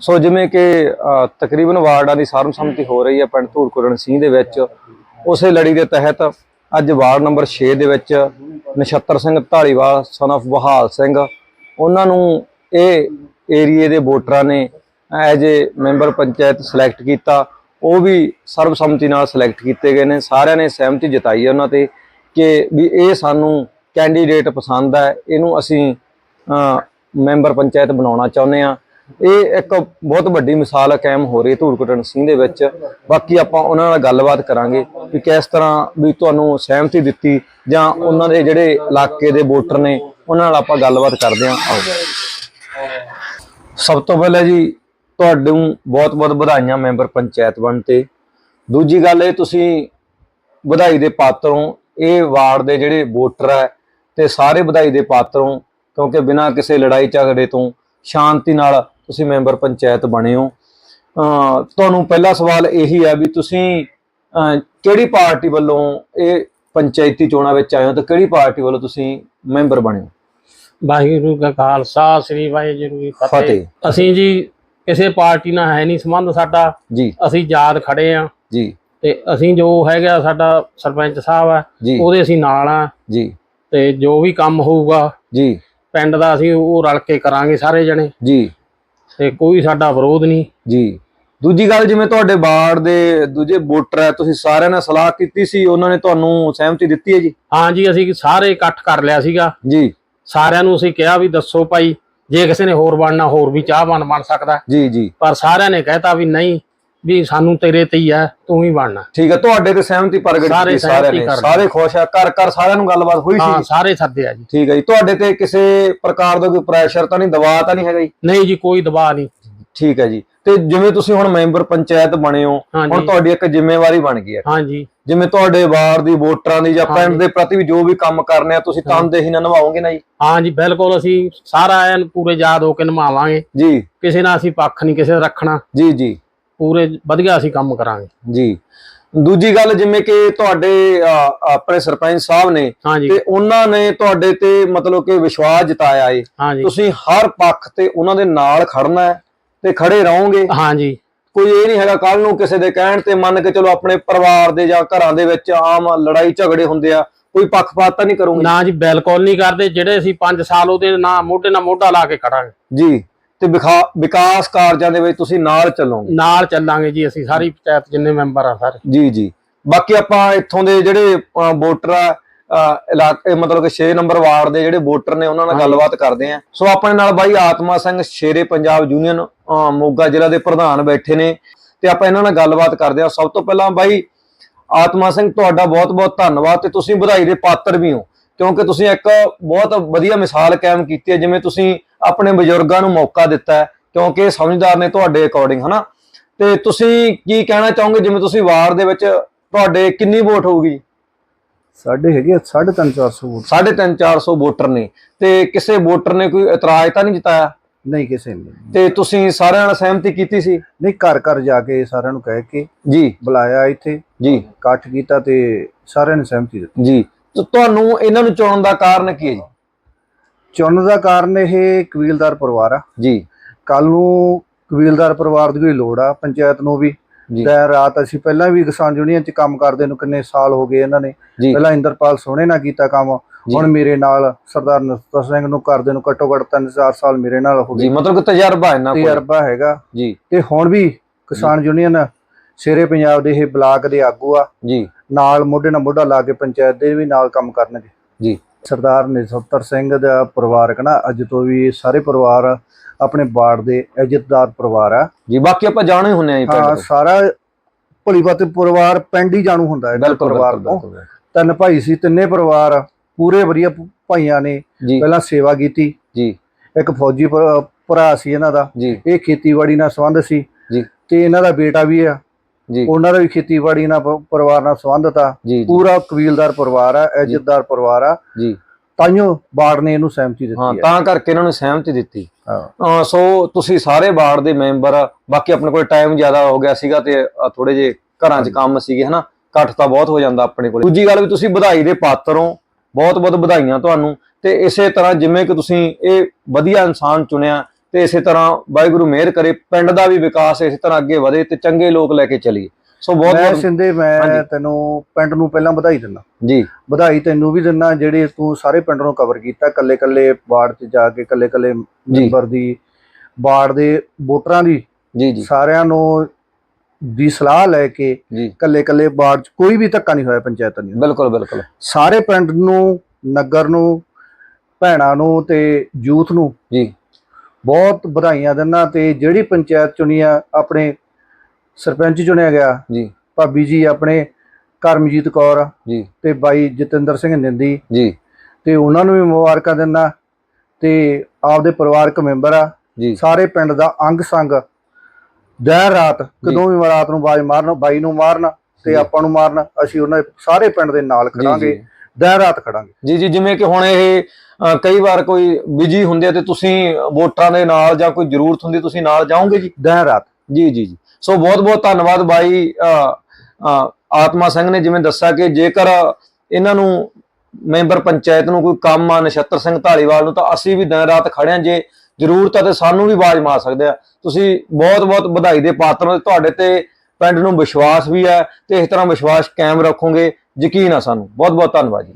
ਸੋ ਜਿਵੇਂ ਕਿ ਤਕਰੀਬਨ ਵਾਰਡਾਂ ਦੀ ਸਰਬਸੰਮਤੀ ਹੋ ਰਹੀ ਹੈ ਪਿੰਡ ਧੂੜਕੁਰਨ ਸਿੰਘ ਦੇ ਵਿੱਚ। ਉਸੇ ਲੜੀ ਦੇ ਤਹਿਤ ਅੱਜ ਵਾਰਡ ਨੰਬਰ 6 ਦੇ ਵਿੱਚ ਨਛੱਤਰ ਸਿੰਘ ਢਾਲੀਵਾਲ ਸਨ of ਬਹਾਲ ਸਿੰਘ, ਉਹਨਾਂ ਨੂੰ ਇਹ ਏਰੀਏ ਦੇ ਵੋਟਰਾਂ ਨੇ as a member panchayat select ਕੀਤਾ। ਉਹ ਵੀ ਸਰਬਸੰਮਤੀ ਨਾਲ ਸਿਲੈਕਟ ਕੀਤੇ ਗਏ ਨੇ। ਸਾਰਿਆਂ ਨੇ ਸਹਿਮਤੀ ਜਤਾਈ ਹੈ ਉਹਨਾਂ ਤੇ ਕਿ ਵੀ ਇਹ ਸਾਨੂੰ ਕੈਂਡੀਡੇਟ ਪਸੰਦ ਹੈ। ਇਹਨੂੰ ਅਸੀਂ ਮੈਂਬਰ ਪੰਚਾਇਤ ਬਣਾਉਣਾ ਚਾਹੁੰਦੇ ਆ ਇਹ ਇੱਕ ਬਹੁਤ ਵੱਡੀ ਮਿਸਾਲ ਕਾਇਮ ਹੋ ਰਹੀ ਹੈ ਧੂੜਕੁਟਨ ਸਿੰਘ ਦੇ ਵਿੱਚ। ਬਾਕੀ ਆਪਾਂ ਉਹਨਾਂ ਨਾਲ ਗੱਲਬਾਤ ਕਰਾਂਗੇ ਕਿ ਕਿਸ ਤਰ੍ਹਾਂ ਵੀ ਤੁਹਾਨੂੰ ਸਹਿਮਤੀ ਦਿੱਤੀ ਜਾਂ ਉਹਨਾਂ ਦੇ ਜਿਹੜੇ ਇਲਾਕੇ ਦੇ ਵੋਟਰ ਨੇ, ਉਹਨਾਂ ਨਾਲ ਆਪਾਂ ਗੱਲਬਾਤ ਕਰਦੇ ਹਾਂ। ਆਓ। ਸਭ ਤੋਂ ਪਹਿਲਾਂ ਜੀ ਤੁਹਾਨੂੰ ਬਹੁਤ-ਬਹੁਤ ਵਧਾਈਆਂ ਮੈਂਬਰ ਪੰਚਾਇਤ ਬਣ ਤੇ। ਦੂਜੀ ਗੱਲ ਇਹ, ਤੁਸੀਂ ਵਧਾਈ ਦੇ ਪਾਤਰੋਂ ਇਹ ਵਾਰਡ ਦੇ ਜਿਹੜੇ ਵੋਟਰ ਹੈ ਤੇ ਸਾਰੇ ਵਧਾਈ ਦੇ ਪਾਤਰੋਂ ਕਿਉਂਕਿ ਬਿਨਾਂ ਕਿਸੇ ਲੜਾਈ ਝਗੜੇ ਤੋਂ ਸ਼ਾਂਤੀ ਨਾਲ ਤੁਸੀਂ ਮੈਂਬਰ ਪੰਚਾਇਤ ਬਣੇ ਹੋ। ਤੁਹਾਨੂੰ ਪਹਿਲਾ ਸਵਾਲ ਇਹੀ ਹੈ ਵੀ ਤੁਸੀਂ ਕਿਹੜੀ ਪਾਰਟੀ ਵੱਲੋਂ ਇਹ ਪੰਚਾਇਤੀ ਚੋਣਾਂ ਵਿੱਚ ਆਏ ਹੋ ਤੇ ਕਿਹੜੀ ਪਾਰਟੀ ਵੱਲੋਂ ਤੁਸੀਂ ਮੈਂਬਰ ਬਣੇ ਹੋ? ਵਾਹਿਗੁਰੂ ਕਾ ਖਾਲਸਾ ਸ੍ਰੀ ਵਾਹਿਗੁਰੂ ਜੀ ਫਤਿਹ। ਅਸੀਂ ਜੀ ਕਿਸੇ ਪਾਰਟੀ ਨਾਲ ਹੈ ਨਹੀਂ ਸੰਬੰਧ ਸਾਡਾ। ਜੀ। ਅਸੀਂ ਯਾਦ ਖੜੇ ਆ। ਜੀ। ਤੇ ਅਸੀਂ ਜੋ ਹੈਗਾ ਸਾਡਾ ਸਰਪੰਚ ਸਾਹਿਬ ਆ ਉਹਦੇ ਅਸੀਂ ਨਾਲ ਆ। ਜੀ। ਤੇ ਜੋ ਵੀ ਕੰਮ ਹੋਊਗਾ ਜੀ। ਪਿੰਡ ਦਾ ਅਸੀਂ ਉਹ ਰਲ ਕੇ ਕਰਾਂਗੇ ਸਾਰੇ ਜਣੇ। ਜੀ। ਤੇ ਕੋਈ ਸਾਡਾ ਵਿਰੋਧ ਨਹੀਂ। ਜੀ। ਦੂਜੀ ਗੱਲ ਜਿਵੇਂ ਤੁਹਾਡੇ ਵਾਰਡ ਦੇ ਦੂਜੇ ਵੋਟਰ ਹੈ ਤੁਸੀਂ ਸਾਰਿਆਂ ਨਾਲ ਸਲਾਹ ਕੀਤੀ ਸੀ ਉਹਨਾਂ ਨੇ ਤੁਹਾਨੂੰ ਸਹਿਮਤੀ ਦਿੱਤੀ ਹੈ ਜੀ? ਹਾਂ ਜੀ ਅਸੀਂ ਸਾਰੇ ਇਕੱਠ ਕਰ ਲਿਆ ਸੀਗਾ। ਜੀ। ਸਾਰਿਆਂ ਨੂੰ ਅਸੀਂ ਕਿਹਾ ਵੀ ਦੱਸੋ ਭਾਈ ਜੇ ਕਿਸੇ ਨੇ ਹੋਰ ਬਣਨਾ ਹੋਰ ਵੀ ਚਾਹਵਾਨ ਬਣ ਸਕਦਾ। ਜੀ ਜੀ। ਪਰ ਸਾਰਿਆਂ ਨੇ ਕਹਿਤਾ ਵੀ ਨਹੀਂ ਵੀ ਸਾਨੂੰ ਤੇਰੇ ਤੇ ਹੀ ਆ ਤੂੰ ਹੀ ਬਣਨਾ। ਠੀਕ ਹੈ ਤੁਹਾਡੇ ਤੇ ਸਹਿਮਤੀ ਪ੍ਰਗਟ ਕੀਤੀ ਸਾਰਿਆਂ ਨੇ। ਸਾਰੇ ਖੁਸ਼ ਆ ਘਰ ਘਰ ਸਾਰਿਆਂ ਨੂੰ ਗੱਲਬਾਤ ਹੋਈ ਹਾਂ ਸੀ ਸਾਰੇ ਸੱਦਿਆ ਜੀ। ਠੀਕ ਹੈ ਜੀ ਤੁਹਾਡੇ ਤੇ ਕਿਸੇ ਪ੍ਰਕਾਰ ਦਾ ਕੋਈ ਪ੍ਰੈਸ਼ਰ ਤਾਂ ਨਹੀਂ ਦਬਾਅ ਤਾਂ ਨਹੀਂ ਹੈਗਾ ਜੀ? ਨਹੀਂ ਜੀ ਕੋਈ ਦਬਾਅ ਨਹੀਂ। ਠੀਕ ਹੈ ਜੀ ਤੇ ਜਿਵੇਂ ਤੁਸੀਂ ਹੁਣ ਮੈਂਬਰ ਪੰਚਾਇਤ ਬਣੇ ਹੋ ਹਾਂਜੀ। ਹੁਣ ਤੁਹਾਡੀ ਇੱਕ ਜ਼ਿੰਮੇਵਾਰੀ ਬਣ ਗਈ ਹੈ ਹਾਂਜੀ ਜਿਵੇਂ ਤੁਹਾਡੇ ਵਾਰਡ ਦੀ ਵੋਟਰਾਂ ਦੀ ਜਾਂ ਪਿੰਡ ਹਾਂਜੀ। ਦੇ ਪ੍ਰਤੀ ਵੀ ਜੋ ਵੀ ਕੰਮ ਕਰਨੇ ਆ ਤੁਸੀਂ ਤਨਦੇਹੀ ਨਾਲ ਨਿਭਾਓਗੇ ਨਾ ਜੀ? ਹਾਂ ਜੀ ਬਿਲਕੁਲ ਅਸੀਂ ਸਾਰਾ ਐਨ ਪੂਰੇ ਯਾਦ ਹੋ ਕੇ ਨਿਭਾਵਾਂਗੇ। ਜੀ। ਕਿਸੇ ਨਾਲ ਅਸੀਂ ਪੱਖ ਨਹੀਂ ਕਿਸੇ ਦਾ ਰੱਖਣਾ। ਜੀ ਜੀ। ਪੂਰੇ ਵਧੀਆ ਅਸੀਂ ਕੰਮ ਕਰਾਂਗੇ। ਜੀ। ਦੂਜੀ ਗੱਲ ਜਿਵੇਂ ਕਿ ਤੁਹਾਡੇ ਆਪਣੇ ਸਰਪੰਚ ਸਾਹਿਬ ਨੇ ਤੇ ਉਹਨਾਂ ਨੇ ਤੁਹਾਡੇ ਤੇ ਮਤਲਬ ਕਿ ਵਿਸ਼ਵਾਸ ਜਤਾਇਆ ਏ। ਤੁਸੀਂ ਹਰ ਪੱਖ ਤੇ ਉਹਨਾਂ ਦੇ ਨਾਲ ਖੜਨਾ ਹੈ ਤੇ ਖੜੇ ਰਹੋਗੇ। ਹਾਂ ਜੀ ਕੋਈ ਇਹ ਨਹੀਂ ਹੈਗਾ ਕੱਲ ਨੂੰ ਕਿਸੇ ਦੇ ਕਹਿਣ ਤੇ ਮੰਨ ਕੇ ਚਲੋ ਆਪਣੇ ਪਰਿਵਾਰ ਦੇ ਜਾਂ ਘਰਾਂ ਦੇ ਵਿੱਚ ਆਮ ਲੜਾਈ ਝਗੜੇ ਹੁੰਦੇ ਆ ਕੋਈ ਪੱਖਪਾਤ ਤਾਂ ਨਹੀਂ ਕਰੋਗੇ? ਨਾ ਜੀ ਬਿਲਕੁਲ ਨਹੀਂ ਕਰਦੇ। ਜਿਹੜੇ ਅਸੀਂ 5 ਸਾਲ ਉਹਦੇ ਨਾਲ ਮੋਢੇ ਨਾਲ ਮੋਢਾ ਲਾ ਕੇ ਖੜਾਂਗੇ। ਜੀ। ਤੇ ਵਿਕਾਸ ਕਾਰਜਾਂ ਦੇ ਵਿੱਚ ਤੁਸੀਂ ਨਾਲ ਚੱਲੋਗੇ? ਨਾਲ ਚੱਲਾਂਗੇ ਜੀ ਅਸੀਂ ਸਾਰੀ ਪੰਚਾਇਤ ਜਿੰਨੇ ਮੈਂਬਰ ਆ ਸਾਰੇ। ਜੀ ਜੀ। ਬਾਕੀ ਆਪਾਂ ਇੱਥੋਂ ਦੇ ਜਿਹੜੇ ਵੋਟਰ ਆ ਇਲਾਕੇ ਮਤਲਬ ਕਿ 6 ਨੰਬਰ ਵਾਰਡ ਦੇ ਜਿਹੜੇ ਵੋਟਰ ਨੇ ਉਹਨਾਂ ਨਾਲ। ਗੱਲਬਾਤ ਕਰਦੇ ਆ। ਸੋ ਆਪਣੇ ਨਾਲ ਬਾਈ ਆਤਮਾ ਸਿੰਘ ਸ਼ੇਰੇ ਪੰਜਾਬ ਯੂਨੀਅਨ ਮੋਗਾ ਜ਼ਿਲ੍ਹਾ ਦੇ ਪ੍ਰਧਾਨ ਬੈਠੇ ਨੇ। ਤੇ ਆਪਾਂ ਇਹਨਾਂ ਨਾਲ ਗੱਲਬਾਤ ਕਰਦੇ ਆ। ਸਭ ਤੋਂ ਪਹਿਲਾਂ ਬਾਈ ਆਤਮਾ ਸਿੰਘ ਤੁਹਾਡਾ ਬਹੁਤ-ਬਹੁਤ ਧੰਨਵਾਦ ਤੇ ਤੁਸੀਂ ਵਧਾਈ ਦੇ ਪਾਤਰ ਵੀ ਹੋ। ਕਿਉਂਕਿ ਤੁਸੀਂ ਇੱਕ ਬਹੁਤ ਵਧੀਆ ਮਿਸਾਲ ਕਾਇਮ ਕੀਤੀ ਹੈ। ਜਿਵੇਂ ਤੁਸੀਂ ਆਪਣੇ ਬਜ਼ੁਰਗਾਂ ਨੂੰ ਮੌਕਾ ਦਿੱਤਾ ਕਿਉਂਕਿ ਇਹ ਸਮਝਦਾਰ ਨੇ ਤੁਹਾਡੇ ਅਕੋਰਡਿੰਗ ਹਨਾ? ਤੇ ਤੁਸੀਂ ਕੀ ਕਹਿਣਾ ਚਾਹੋਗੇ? ਜਿਵੇਂ ਤੁਸੀਂ ਵਾਰਡ ਦੇ ਵਿੱਚ ਤੁਹਾਡੇ ਕਿੰਨੀ ਵੋਟ ਹੋਊਗੀ? ਸਾਡੇ ਹੈਗੇ ਆ 350 ਵੋਟ 3.5 400 ਵੋਟਰ ਨੇ। ਤੇ ਕਿਸੇ ਵੋਟਰ ਨੇ ਕੋਈ ਇਤਰਾਜ਼ ਤਾਂ ਨਹੀਂ ਜਤਾਇਆ? ਨਹੀਂ ਕਿਸੇ ਨੇ ਤੇ ਤੁਸੀਂ ਸਾਰਿਆਂ ਨਾਲ ਸਹਿਮਤੀ ਕੀਤੀ ਸੀ? ਨਹੀਂ ਘਰ ਘਰ ਜਾ ਕੇ ਸਾਰਿਆਂ ਨੂੰ ਕਹਿ ਕੇ ਜੀ। ਬੁਲਾਇਆ ਇੱਥੇ। ਜੀ। ਇਕੱਠ ਕੀਤਾ ਤੇ ਸਾਰਿਆਂ ਨੇ ਸਹਿਮਤੀ ਦਿੱਤੀ। ਜੀ। ਤੁਹਾਨੂੰ ਇਹਨਾਂ ਨੂੰ ਚੁਣਨ ਦਾ ਕਾਰਨ ਕੀ ਹੈ ਜੀ? ਚੁਣਨ ਦਾ ਕਾਰਨ ਇਹ ਕਬੀਲਦਾਰ ਪਰਿਵਾਰ ਆ। ਜੀ। ਕੱਲ ਨੂੰ ਕਬੀਲਦਾਰ ਪਰਿਵਾਰ ਦੀ ਵੀ ਲੋੜ ਆ ਪੰਚਾਇਤ ਨੂੰ ਵੀ। ਜੀ। ਦਿਨ ਰਾਤ ਅਸੀਂ ਪਹਿਲਾਂ ਵੀ ਕਿਸਾਨ ਯੂਨੀਅਨ ਚ ਕੰਮ ਕਰਦੇ ਨੂੰ ਕਿੰਨੇ ਸਾਲ ਹੋ ਗਏ ਇਹਨਾਂ ਨੇ। ਪਹਿਲਾਂ ਇੰਦਰਪਾਲ ਸੋਹਣੇ ਨਾਲ ਕੀਤਾ ਕੰਮ ਹੁਣ ਮੇਰੇ ਨਾਲ ਸਰਦਾਰ ਨਸਤਰ ਸਿੰਘ ਨੂੰ ਕਰਦੇ ਨੂੰ ਘੱਟੋ ਘੱਟ 3-4 ਸਾਲ ਮੇਰੇ ਨਾਲ ਹੋ ਜੀ ਗਏ ਮਤਲਬ ਕਿ ਤਜਰਬਾ ਇਹਨਾਂ ਕੋਲ। ਤਜਰਬਾ ਹੈਗਾ। ਜੀ। ਤੇ ਹੁਣ ਵੀ ਕਿਸਾਨ ਯੂਨੀਅਨ ਸ਼ੇਰੇ ਪੰਜਾਬ ਦੇ ਇਹ ਬਲਾਕ ਦੇ ਆਗੂ ਆ। ਜੀ। ਨਾਲ ਮੋਢੇ ਨਾਲ ਮੋਢਾ ਲਾ ਕੇ ਪੰਚਾਇਤ ਦੇ ਵੀ ਨਾਲ ਕੰਮ ਕਰਨਗੇ। ਜੀ। ਸਰਦਾਰ ਨਛੱਤਰ ਸਿੰਘ ਦਾ ਪਰਿਵਾਰ ਕਹਣਾ ਅੱਜ ਤੋਂ ਵੀ ਸਾਰੇ ਪਰਿਵਾਰ ਆਪਣੇ ਬਾੜ ਦੇ ਇੱਜ਼ਤਦਾਰ ਪਰਿਵਾਰ ਆ। ਜੀ ਬਾਕੀ ਆਪਾਂ ਜਾਣੂ ਹੀ ਹੁੰਨੇ ਆ ਜੀ ਪਿੰਡ ਹਾਂ ਤੋਂ। ਸਾਰਾ ਭਲੀਭਾਤ ਪਰਿਵਾਰ ਪਿੰਡ ਹੀ ਜਾਣੂ ਹੁੰਦਾ ਹੈ ਬਿਲਕੁਲ ਪਰਿਵਾਰ ਤੋਂ। ਬਿਲਕੁਲ। ਤਿੰਨ ਭਾਈ ਸੀ ਤਿੰਨੇ ਪਰਿਵਾਰ ਪੂਰੇ ਵਧੀਆ ਭ- ਭਾਈਆਂ ਨੇ ਜੀ। ਪਹਿਲਾਂ ਸੇਵਾ ਕੀਤੀ। ਜੀ। ਇੱਕ ਫੌਜੀ ਭਰਾ- ਭਰਾ ਸੀ ਇਹਨਾਂ ਦਾ। ਜੀ। ਇਹ ਖੇਤੀਬਾੜੀ ਨਾਲ ਸੰਬੰਧ ਸੀ। ਜੀ। ਤੇ ਇਹਨਾਂ ਦਾ ਬੇਟਾ ਵੀ ਆ। ਉਹਨਾਂ ਦਾ ਵੀ ਖੇਤੀਬਾੜੀ ਨਾਲ ਪਰਿਵਾਰ ਨਾਲ ਸੰਬੰਧਤ ਆ। ਪੂਰਾ ਕਬੀਲਦਾਰ ਪਰਿਵਾਰ ਆ ਇੱਜ਼ਤਦਾਰ ਪਰਿਵਾਰ ਆ। ਜੀ। ਤਾਈਓ ਬਾੜ ਨੇ ਇਹਨੂੰ ਸਹਿਮਤੀ ਦਿੱਤੀ ਹੈ ਤਾਂ ਕਰਕੇ ਇਹਨਾਂ ਨੂੰ ਸਹਿਮਤੀ ਦਿੱਤੀ। ਹਾਂ। ਸੋ ਤੁਸੀਂ ਸਾਰੇ ਵਾਰਡ ਦੇ ਮੈਂਬਰ ਬਾਕੀ ਆਪਣੇ ਕੋਲ ਟਾਈਮ ਜ਼ਿਆਦਾ ਹੋ ਗਿਆ ਸੀਗਾ ਤੇ ਥੋੜੇ ਜੇ ਘਰਾਂ 'ਚ ਕੰਮ ਸੀਗੇ ਹਨਾ? ਇਕੱਠ ਤਾਂ ਬਹੁਤ ਹੋ ਜਾਂਦਾ ਆਪਣੇ ਕੋਲ। ਦੂਜੀ ਗੱਲ ਵੀ ਤੁਸੀਂ ਵਧਾਈ ਦੇ ਪਾਤਰ ਹੋ। ਬਹੁਤ ਬਹੁਤ ਵਧਾਈਆਂ ਤੁਹਾਨੂੰ। ਤੇ ਇਸੇ ਤਰ੍ਹਾਂ ਜਿਵੇਂ ਕਿ ਤੁਸੀਂ ਇਹ ਵਧੀਆ ਇਨਸਾਨ ਚੁਣਿਆ ਤੇ ਇਸੇ ਤਰ੍ਹਾਂ ਵਾਹਿਗੁਰੂ ਮਿਹਰ ਕਰੇ ਪਿੰਡ ਦਾ ਵੀ ਵਿਕਾਸ ਇਸੇ ਤਰ੍ਹਾਂ ਅੱਗੇ ਵਧੇ ਤੇ ਚੰਗੇ ਲੋਕ ਲੈ ਕੇ ਚੱਲੀਏ। ਸੋ ਬਹੁਤ ਮੈਂ ਬਹੁਤ ਸਿੰਦੇ ਮੈਂ। ਤੈਨੂੰ ਪਿੰਡ ਨੂੰ ਪਹਿਲਾਂ ਵਧਾਈ ਦਿੰਦਾ। ਜੀ। ਵਧਾਈ ਤੈਨੂੰ ਵੀ ਦਿੰਦਾ ਜਿਹੜੇ ਤੂੰ ਸਾਰੇ ਪਿੰਡ ਨੂੰ ਕਵਰ ਕੀਤਾ ਕੱਲੇ ਕੱਲੇ ਵਾਰਡ 'ਚ ਜਾ ਕੇ ਕੱਲੇ ਕੱਲੇ ਮੈਂਬਰ ਦੀ ਵਾਰਡ ਦੇ ਵੋਟਰਾਂ ਦੀ ਜੀ ਜੀ। ਸਾਰਿਆਂ ਨੂੰ ਦੀ ਸਲਾਹ ਲੈ ਕੇ ਕੱਲੇ ਕੱਲੇ ਵਾਰਡ 'ਚ ਕੋਈ ਵੀ ਧੱਕਾ ਨਹੀਂ ਹੋਇਆ ਪੰਚਾਇਤ ਨੇ ਬਿਲਕੁਲ ਬਿਲਕੁਲ। ਸਾਰੇ ਪਿੰਡ ਨੂੰ ਨਗਰ ਨੂੰ ਭੈਣਾਂ ਨੂੰ ਤੇ ਯੂਥ ਨੂੰ ਜੀ। ਬਹੁਤ ਵਧਾਈਆਂ ਦਿੰਦਾ ਤੇ ਜਿਹੜੀ ਪੰਚਾਇਤ ਚੁਣੀ ਆ ਆਪਣੇ ਸਰਪੰਚ ਚੁਣਿਆ ਗਿਆ। ਜੀ। ਭਾਬੀ ਜੀ ਆਪਣੇ ਕਰਮਜੀਤ ਕੌਰ ਜੀ। ਤੇ ਬਾਈ ਜਤਿੰਦਰ ਸਿੰਘ ਨਿੰਦੀ। ਜੀ। ਤੇ ਉਹਨਾਂ ਨੂੰ ਵੀ ਮੁਬਾਰਕਾਂ ਦਿੰਦਾ ਤੇ ਆਪਦੇ ਪਰਿਵਾਰਕ ਮੈਂਬਰ ਆ। ਜੀ। ਸਾਰੇ ਪਿੰਡ ਦਾ ਅੰਗ ਸੰਗ। ਦਿਨ ਰਾਤ ਕਦੋਂ ਵੀ ਰਾਤ ਨੂੰ ਬਾਜ ਮਾਰਨ ਬਾਈ ਨੂੰ ਮਾਰਨ ਤੇ। ਆਪਾਂ ਨੂੰ ਮਾਰਨ ਅਸੀਂ ਉਹਨਾਂ ਸਾਰੇ ਪਿੰਡ ਦੇ ਨਾਲ ਖੜਾਂਗੇ। ਦਿਨ ਰਾਤ ਖੜਾਂਗੇ। ਜੀ ਜੀ ਜਿਵੇਂ ਕਿ ਹੁਣ ਇਹ ਅ, ਕਈ ਵਾਰ ਕੋਈ ਬਿਜ਼ੀ ਹੁੰਦੇ ਆ ਤੇ ਤੁਸੀਂ ਵੋਟਰਾਂ ਦੇ ਨਾਲ ਜਾਂ ਕੋਈ ਜ਼ਰੂਰਤ ਹੁੰਦੀ ਤੁਸੀਂ ਨਾਲ ਜਾਓਗੇ ਜੀ? ਦਿਨ ਰਾਤ। ਜੀ ਜੀ ਜੀ। ਸੋ ਬਹੁਤ ਬਹੁਤ ਧੰਨਵਾਦ ਬਾਈ ਅ, ਅ, ਆਤਮਾ ਸਿੰਘ ਨੇ ਜਿਵੇਂ ਦੱਸਿਆ ਕਿ ਜੇਕਰ ਇਹਨਾਂ ਨੂੰ ਮੈਂਬਰ ਪੰਚਾਇਤ ਨੂੰ ਕੋਈ ਕੰਮ ਆ ਨਛੱਤਰ ਸਿੰਘ ਢਾਲੀਵਾਲ ਨੂੰ ਤਾਂ ਅਸੀਂ ਵੀ ਦਿਨ ਰਾਤ ਖੜੇ ਹਾਂ। ਜੇ ਜ਼ਰੂਰਤ ਹੈ ਤੇ ਸਾਨੂੰ ਵੀ ਆਵਾਜ਼ ਮਾਰ ਸਕਦੇ ਆ। ਤੁਸੀਂ ਬਹੁਤ ਬਹੁਤ ਵਧਾਈ ਦੇ ਪਾਤਰ ਹੋ ਤੁਹਾਡੇ ਤੇ ਪਿੰਡ ਨੂੰ ਵਿਸ਼ਵਾਸ ਵੀ ਹੈ ਤੇ ਇਸ ਤਰ੍ਹਾਂ ਵਿਸ਼ਵਾਸ ਕਾਇਮ ਰੱਖੋਗੇ। ਯਕੀਨ ਆ ਸਾਨੂੰ। ਬਹੁਤ ਬਹੁਤ ਧੰਨਵਾਦ ਜੀ।